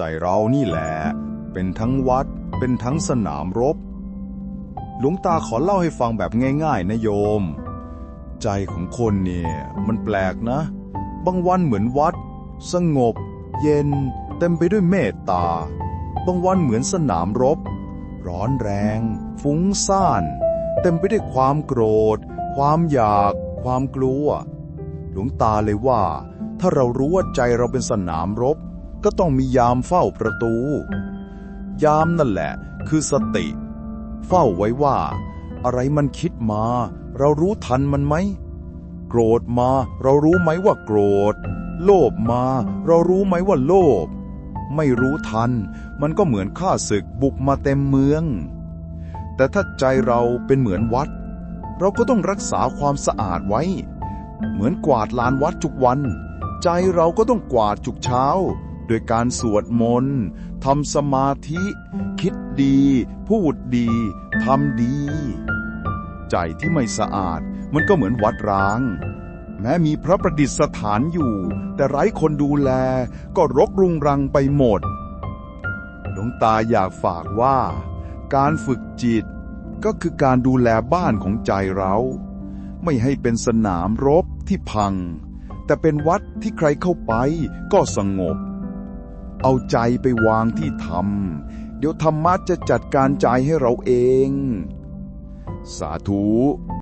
ใจเรานี่แหละ เป็นทั้งวัด เป็นทั้งสนามรบ หลวงตาขอเล่าให้ฟังแบบง่ายๆนะโยม ใจของคนเนี่ยมันแปลกนะ บางวันเหมือนวัด สงบ เย็น เต็มไปด้วยเมตตา บางวันเหมือนสนามรบ ร้อนแรง ฟุ้งซ่าน เต็มไปด้วยความโกรธ ความอยาก ความกลัว หลวงตาเลยว่าถ้าเรารู้ว่าใจเราเป็นสนามรบ ก็ต้องมียามเฝ้าประตู ยามนั่นแหละ คือสติ เฝ้าไว้ว่า อะไรมันคิดมา เรารู้ทันมันไหม โกรธมา เรารู้ไหมว่าโกรธ โลภมา เรารู้ไหมว่าโลภไม่รู้ทัน มันก็เหมือนข้าศึกบุกมาเต็มเมือง แต่ถ้าใจเราเป็นเหมือนวัด เราก็ต้องรักษาความสะอาดไว้ เหมือนกวาดลานวัดทุกวัน ใจเราก็ต้องกวาดทุกเช้า โดยการสวดมนต์ทำสมาธิ คิดดี พูดดีทำดี ใจที่ไม่สะอาดมันก็เหมือนวัดร้าง แม้มีพระประดิษฐานอยู่ แต่ไร้คนดูแลก็รกรุงรังไปหมด หลวงตาอยากฝากว่า การฝึกจิตก็คือการดูแลบ้านของใจเรา ไม่ให้เป็นสนามรบที่พัง แต่เป็นวัดที่ใครเข้าไปก็สงบ เอาใจไปวางที่ธรรม เดี๋ยวธรรมะจะจัดการใจให้เราเอง สาธุ